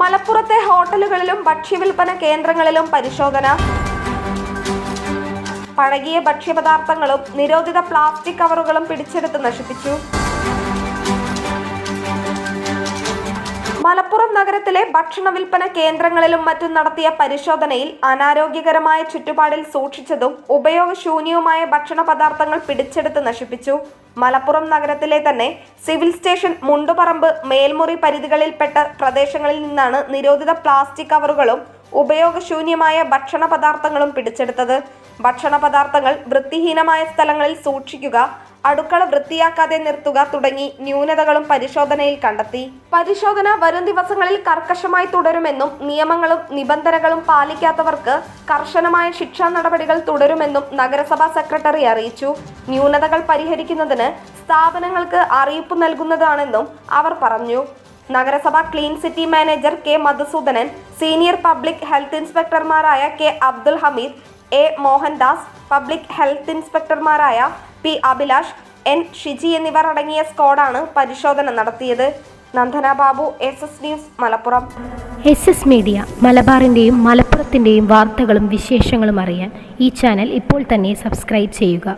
മലപ്പുറത്തെ ഹോട്ടലുകളിലും ഭക്ഷ്യവിൽപ്പന കേന്ദ്രങ്ങളിലും പരിശോധന. പഴകിയ ഭക്ഷ്യപദാർത്ഥങ്ങളും നിരോധിത പ്ലാസ്റ്റിക് കവറുകളും പിടിച്ചെടുത്ത് നശിപ്പിച്ചു. മലപ്പുറം നഗരത്തിലെ ഭക്ഷണ വിൽപ്പന കേന്ദ്രങ്ങളിലും മറ്റും നടത്തിയ പരിശോധനയിൽ അനാരോഗ്യകരമായ ചുറ്റുപാടിൽ സൂക്ഷിച്ചതും ഉപയോഗശൂന്യവുമായ ഭക്ഷണ പദാർത്ഥങ്ങൾ പിടിച്ചെടുത്ത് നശിപ്പിച്ചു. മലപ്പുറം നഗരത്തിലെ തന്നെ സിവിൽ സ്റ്റേഷൻ മുണ്ടുപറമ്പ് മേൽമുറി പരിധികളിൽപ്പെട്ട പ്രദേശങ്ങളിൽ നിന്നാണ് നിരോധിത പ്ലാസ്റ്റിക് കവറുകളും ഉപയോഗശൂന്യമായ ഭക്ഷണ പദാർത്ഥങ്ങളും പിടിച്ചെടുത്തത്. ഭക്ഷണ പദാർത്ഥങ്ങൾ വൃത്തിഹീനമായ സ്ഥലങ്ങളിൽ സൂക്ഷിക്കുക അടുക്കള വൃത്തിയാക്കാതെ നിർത്തുക തുടങ്ങി ന്യൂനതകളും പരിശോധനയിൽ കണ്ടെത്തി. പരിശോധന വരും ദിവസങ്ങളിൽ കർക്കശമായി തുടരുമെന്നും നിയമങ്ങളും നിബന്ധനകളും പാലിക്കാത്തവർക്ക് കർശനമായ ശിക്ഷാ നടപടികൾ തുടരുമെന്നും നഗരസഭാ സെക്രട്ടറി അറിയിച്ചു. ന്യൂനതകൾ പരിഹരിക്കുന്നതിന് സ്ഥാപനങ്ങൾക്ക് അറിയിപ്പ് നൽകുന്നതാണെന്നും അവർ പറഞ്ഞു. നഗരസഭ clean city manager K Madhusoodanan senior public health ഇൻസ്പെക്ടർമാരായ K Abdul Hameed A Mohandas public health ഇൻസ്പെക്ടർമാരായ P Abhilash N Shiji എന്നിവർ അടങ്ങിയ സ്ക്വാഡാണ് പരിശോധന നടത്തിയത്. Nandana Babu S S news Malappuram. S S media മലബാറിന്റെയും മലപ്പുറത്തിന്റെയും വാർത്തകളും വിശേഷങ്ങളും അറിയാൻ ഈ ചാനൽ ഇപ്പോൾ തന്നെ സബ്സ്ക്രൈബ് ചെയ്യുക.